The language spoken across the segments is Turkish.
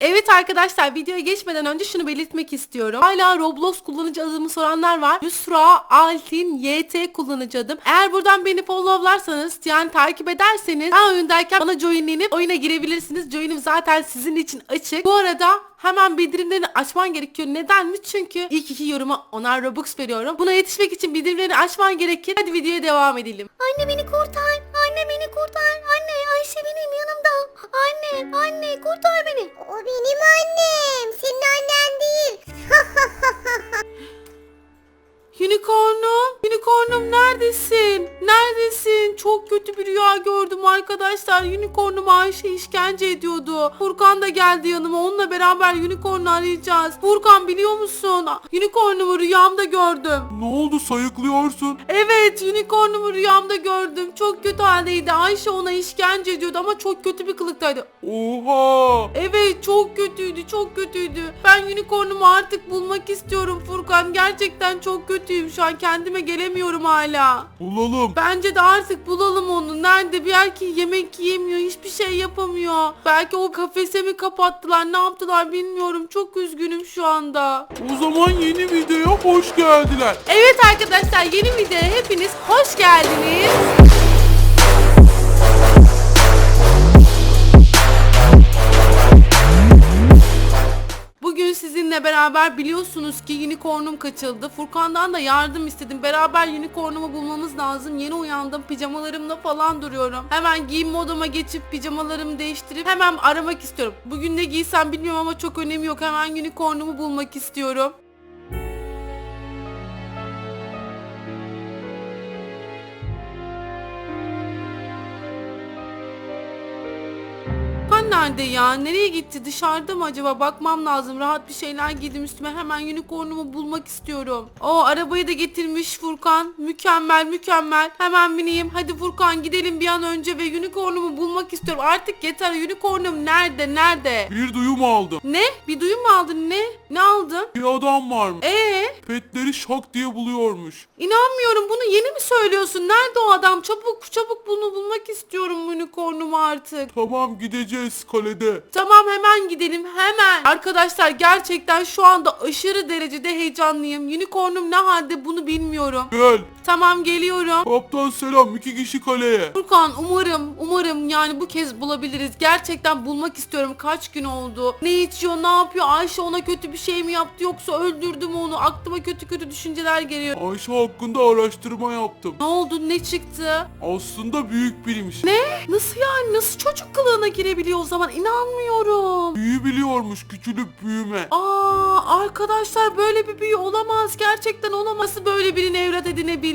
Evet arkadaşlar videoya geçmeden önce şunu belirtmek istiyorum. Hala Roblox kullanıcı adımı soranlar var. Yusra Altin YT kullanıcı adım. Eğer buradan beni followlarsanız yani takip ederseniz ben oyundayken bana joinlenip oyuna girebilirsiniz. Joinim zaten sizin için açık. Bu arada hemen bildirimlerini açman gerekiyor. Neden mi? Çünkü ilk iki yoruma onar Robux veriyorum. Buna yetişmek için bildirimlerini açman gerekir. Hadi videoya devam edelim. Anne beni kurtar. Anne beni kurtar. Anne Ayşe benim yanımda. Anne anne kurtar beni. O benim annem. Senin annen değil. Unicornum, unicornum neredesin? Neredesin? Çok kötü bir rüya gördüm arkadaşlar. Unicornum Ayşe işkence ediyordu. Furkan da geldi yanıma. Onunla beraber unicorn'u arayacağız. Furkan biliyor musun? Unicorn'umu rüyamda gördüm. Ne oldu sayıklıyorsun? Evet, unicorn'umu rüyamda gördüm. Çok kötü haldeydi. Ayşe ona işkence ediyordu ama çok kötü bir kılıktaydı. Oha! Evet çok kötüydü çok kötüydü. Ben unicornumu artık bulmak istiyorum Furkan. Gerçekten çok kötüyüm şu an kendime gelemiyorum hala. Bulalım. Bence de artık bulalım onu. Nerede? Belki yemek yiyemiyor, hiçbir şey yapamıyor. Belki o kafese mi kapattılar, ne yaptılar bilmiyorum. Çok üzgünüm şu anda. O zaman yeni videoya hoş geldiler. Evet arkadaşlar yeni videoya hepiniz hoş geldiniz. Sizinle beraber biliyorsunuz ki unicornum kaçıldı. Furkan'dan da yardım istedim. Beraber unicornumu bulmamız lazım. Yeni uyandım. Pijamalarımla falan duruyorum. Hemen giyinme odama geçip pijamalarımı değiştirip hemen aramak istiyorum. Bugün ne giysem bilmiyorum ama çok önemi yok. Hemen unicornumu bulmak istiyorum. Nerede ya? Nereye gitti? Dışarıda mı acaba? Bakmam lazım. Rahat bir şeyler giydim üstüme. Hemen unicornumu bulmak istiyorum. O arabayı da getirmiş Furkan. Mükemmel mükemmel. Hemen bineyim. Hadi Furkan gidelim bir an önce ve unicornumu bulmak istiyorum. Artık yeter. Unicornum nerede? Nerede? Bir duyum aldım. Ne? Bir duyum mu aldın? Ne? Ne aldın? Bir adam varmış. Ee? Petleri şak diye buluyormuş. İnanmıyorum. Bunu yeni mi söylüyorsun? Nerede o adam? Çabuk çabuk bunu bulmak istiyorum unicornumu artık. Tamam gideceğiz kalede. Tamam hemen gidelim hemen. Arkadaşlar gerçekten şu anda aşırı derecede heyecanlıyım. Unicornum ne halde bunu bilmiyorum. Gel. Tamam geliyorum. Kaptan selam. iki kişi kaleye. Furkan umarım umarım yani bu kez bulabiliriz. Gerçekten bulmak istiyorum. Kaç gün oldu? Ne içiyor ne yapıyor? Ayşe ona kötü bir şey mi yaptı yoksa öldürdü mü onu? Aklıma kötü kötü düşünceler geliyor. Ayşe hakkında araştırma yaptım. Ne oldu ne çıktı? Aslında büyük biriymiş. Ne? Nasıl yani? Nasıl çocuk kılığına girebiliyor o zaman? İnanmıyorum. Büyü biliyormuş küçülüp büyüme. Aa arkadaşlar böyle bir büyü olamaz. Gerçekten olamaz. Nasıl böyle birini evlat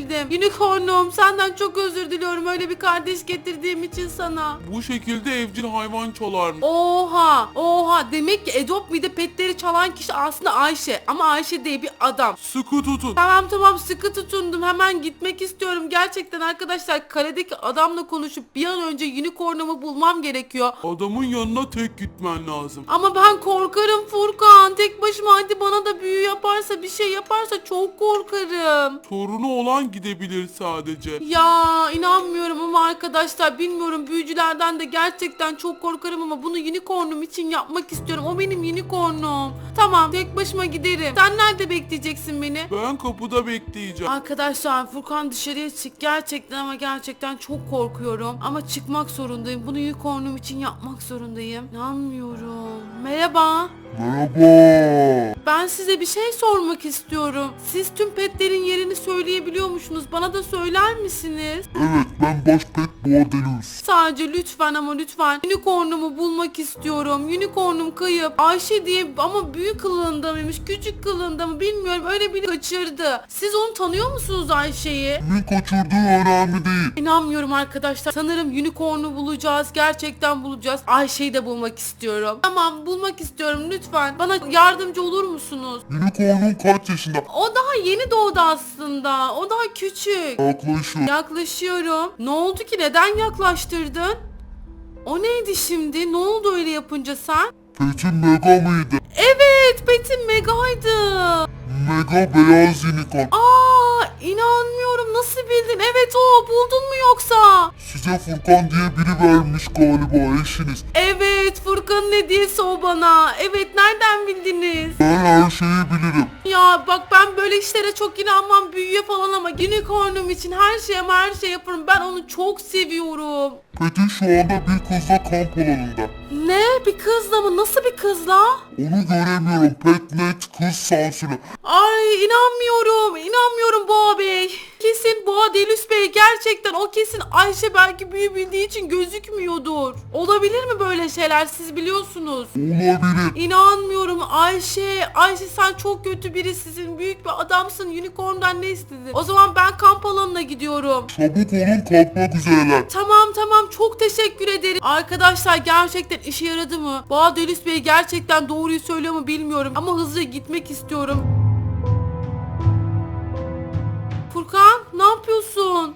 edinebildim? Unicornum senden çok özür diliyorum. Öyle bir kardeş getirdiğim için sana. Bu şekilde evcil hayvan çalarmış. Oha oha demek ki Adopt Me'de petleri çalan kişi aslında Ayşe ama Ayşe değil bir adam. Sıkı tutun. Tamam tamam sıkı tutundum hemen gitmek istiyorum. Gerçekten arkadaşlar kaledeki adamla konuşup bir an önce unicornumu bulmam gerekiyor. Adamın yanına tek gitmen lazım. Ama ben korkarım Furkan. Tek başıma hadi bana da büyü yaparsa bir şey yaparsa çok korkarım. Sorunu olan gidebilir sadece. Ya inanmıyorum ama arkadaşlar bilmiyorum büyücülerden de gerçekten çok korkarım ama bunu unicornum için yapmak istiyorum. O benim unicornum. Tamam tek başıma giderim. Sen nerede bekleyeceksin beni? Ben kapıda bekleyeceğim. Arkadaşlar Furkan dışarıya çık gerçekten ama gerçekten çok korkuyorum. Ama çıkmak zorundayım. Bunu unicornum için yapmak zorundayım. İnanmıyorum. Merhaba. Merhaba. Ben size bir şey sormak istiyorum. Siz tüm petlerin yerini söyleyebiliyormuşsunuz. Bana da söyler misiniz? Evet ben baş pet Boğadelus. Sadece lütfen ama lütfen unicornumu bulmak istiyorum. Unicornum kayıp. Ayşe diye ama büyük kılığında mıymış, küçük kılığında mı bilmiyorum. Öyle biri kaçırdı. Siz onu tanıyor musunuz Ayşe'yi? Kimin kaçırdığı önemli değil. İnanmıyorum arkadaşlar. Sanırım unicornu bulacağız. Gerçekten bulacağız. Ayşe'yi de bulmak istiyorum. Tamam bulmak istiyorum lütfen. Bana yardımcı olur musunuz? Unicorn'un kaç yaşında? O daha yeni doğdu aslında. O daha küçük. Yaklaşıyor. Yaklaşıyorum. Ne oldu ki? Neden yaklaştırdın? O neydi şimdi? Ne oldu öyle yapınca sen? Pet'in mega mıydı? Evet, Betim megaydı. Mega beyaz unicorn. Aa. Nasıl bildin? Evet o buldun mu yoksa? Size Furkan diye biri vermiş galiba eşiniz. Evet Furkan'ın hediyesi o bana. Evet nereden bildiniz? Ben her şeyi bilirim. Ya bak ben böyle işlere çok inanmam büyüye falan ama unicornum için her şeye her şey yaparım. Ben onu çok seviyorum. Peti şu anda bir kızla kamp alanında. Ne? Bir kızla mı? Nasıl bir kızla? Onu göremiyorum. Pet net kız sansürü. Ay inanmıyorum. inanmıyorum Boğa Bey. Kesin gerçekten o kesin Ayşe belki büyü bildiği için gözükmüyordur. Olabilir mi böyle şeyler siz biliyorsunuz. Olabilir. İnanmıyorum Ayşe. Ayşe sen çok kötü birisisin. Büyük bir adamsın. Unicorn'dan ne istedin? O zaman ben kamp alanına gidiyorum. Çabuk olun kalkmak üzereler. Tamam tamam çok teşekkür ederim. Arkadaşlar gerçekten işe yaradı mı? Boğa Dölüs Bey gerçekten doğruyu söylüyor mu bilmiyorum ama hızlıca gitmek istiyorum.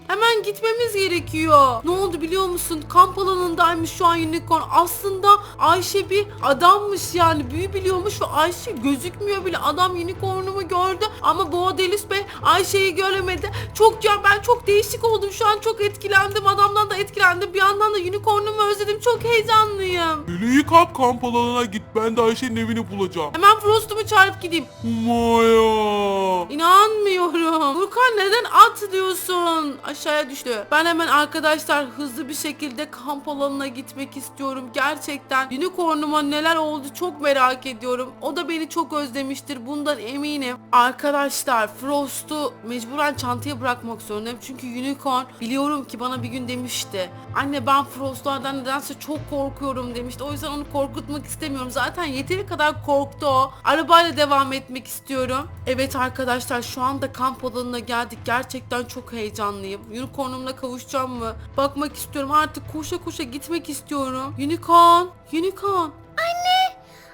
Hemen gitmemiz gerekiyor. Ne oldu biliyor musun? Kamp alanındaymış şu an unicorn. Aslında Ayşe bir adammış yani büyü biliyormuş ve Ayşe gözükmüyor bile. Adam unicornumu gördü ama Boğa Delis Bey Ayşe'yi göremedi. Çok ya ben çok değişik oldum. Şu an çok etkilendim. Adamdan da etkilendim. Bir yandan da unicornumu özledim. Çok heyecanlıyım. Dileği kap kamp alanına git. Ben de Ayşe'nin evini bulacağım. Hemen Frost'umu çağırıp gideyim. Maya. Neden atlıyorsun? Aşağıya düştü. Ben hemen arkadaşlar hızlı bir şekilde kamp alanına gitmek istiyorum. Gerçekten unicornuma neler oldu çok merak ediyorum. O da beni çok özlemiştir. Bundan eminim. Arkadaşlar Frost'u mecburen çantaya bırakmak zorundayım. Çünkü unicorn biliyorum ki bana bir gün demişti. Anne ben Frost'lardan nedense çok korkuyorum demişti. O yüzden onu korkutmak istemiyorum. Zaten yeteri kadar korktu o. Arabayla devam etmek istiyorum. Evet arkadaşlar şu anda kamp alanına geldik. Gerçekten çok heyecanlıyım. Unicorn'umla kavuşacağım mı? Bakmak istiyorum. Artık koşa koşa gitmek istiyorum. Unicorn, Unicorn.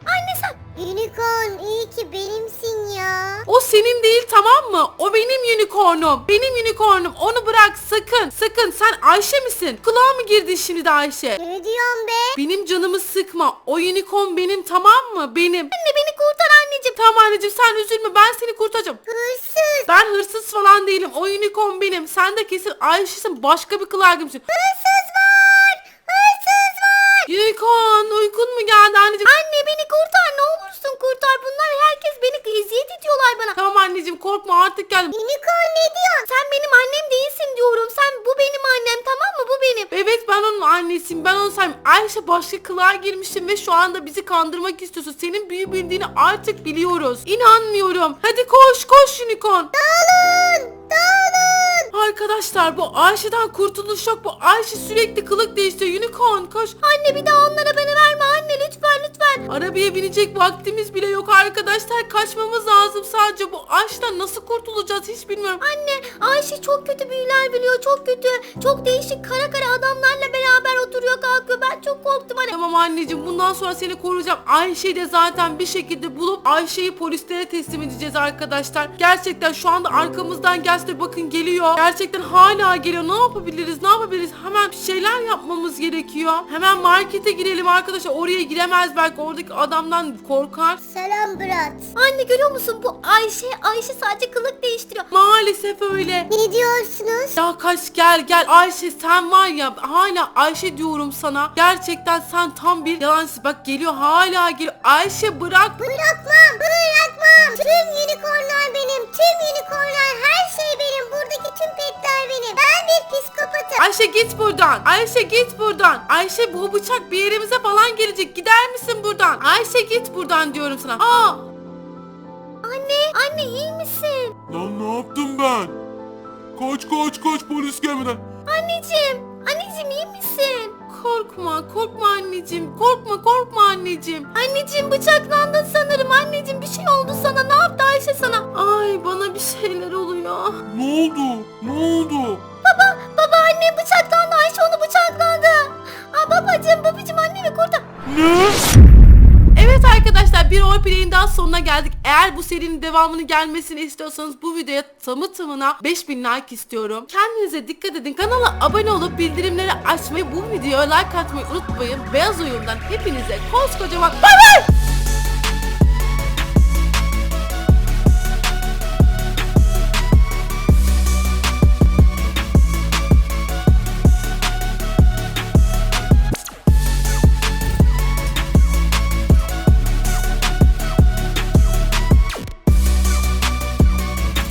Anne sen. Unicorn iyi ki benimsin ya. O senin değil tamam mı? O benim unicornum. Benim unicornum. Onu bırak sakın. Sakın. Sen Ayşe misin? Kulağa mı girdin şimdi de Ayşe? Ne diyorsun be? Benim canımı sıkma. O unicorn benim tamam mı? Benim. Anne beni kurtar anneciğim. Tamam anneciğim sen üzülme ben seni kurtaracağım. Hırsız. Ben hırsız falan değilim. O unicorn benim. Sen de kesin Ayşe'sin. Başka bir girmişsin. Hırsız var. Hırsız var. Unicorn uykun mu geldi anneciğim? Anne beni kurtar ne olursun kurtar. Bunlar herkes beni eziyet ediyorlar bana. Tamam anneciğim korkma artık geldim. Unicorn ne diyorsun? Sen benim annem değilsin diyorum. Sen bu benim annem tamam mı? Bu benim. Evet ben onun annesiyim. Ben onu sayayım. Ayşe başka kılığa girmişsin ve şu anda bizi kandırmak istiyorsun. Senin büyü bildiğini artık biliyoruz. İnanmıyorum. Hadi koş koş unicorn. Dağılın. Arkadaşlar bu Ayşe'den kurtuluş yok. Bu Ayşe sürekli kılık değiştiriyor. Unicorn koş. Anne bir daha onlara beni verme. Arabaya binecek vaktimiz bile yok arkadaşlar. Kaçmamız lazım sadece. Bu Ayşe'den nasıl kurtulacağız hiç bilmiyorum. Anne Ayşe çok kötü büyüler biliyor çok kötü. Çok değişik kara kara adamlarla beraber oturuyor kalkıyor. Ben çok korktum anne. Tamam anneciğim bundan sonra seni koruyacağım. Ayşe'yi de zaten bir şekilde bulup Ayşe'yi polislere teslim edeceğiz arkadaşlar. Gerçekten şu anda arkamızdan gelse de bakın geliyor. Gerçekten hala geliyor. Ne yapabiliriz? Ne yapabiliriz? Hemen bir şeyler yapmamız gerekiyor. Hemen markete girelim arkadaşlar. Oraya giremez belki. Oradaki adamdan korkar. Selam Brat. Anne görüyor musun bu Ayşe Ayşe sadece kılık değiştiriyor. Maalesef öyle. Ne diyorsunuz? Ya kaç gel gel Ayşe sen var ya hala Ayşe diyorum sana. Gerçekten sen tam bir yalancısın. Bak geliyor hala geliyor. Ayşe bırak. Bırakmam, bırakmam. Tüm unicornlar benim, tüm unicornlar Ayşe git buradan. Ayşe git buradan. Ayşe bu bıçak bir yerimize falan gelecek. Gider misin buradan? Ayşe git buradan diyorum sana. Aa Anne, anne iyi misin? Lan ne yaptım ben? Koş koş koş polis gelmeden. Anneciğim, anneciğim iyi misin? korkma korkma anneciğim. Korkma korkma anneciğim. Anneciğim bıçaklandın sanırım. Anneciğim bir şey oldu sana. Bir roleplay'in daha sonuna geldik. Eğer bu serinin devamını gelmesini istiyorsanız bu videoya tamı tamına 5000 like istiyorum. Kendinize dikkat edin. Kanala abone olup bildirimleri açmayı, bu videoya like atmayı unutmayın. Beyaz oyundan hepinize koskocaman bay bay!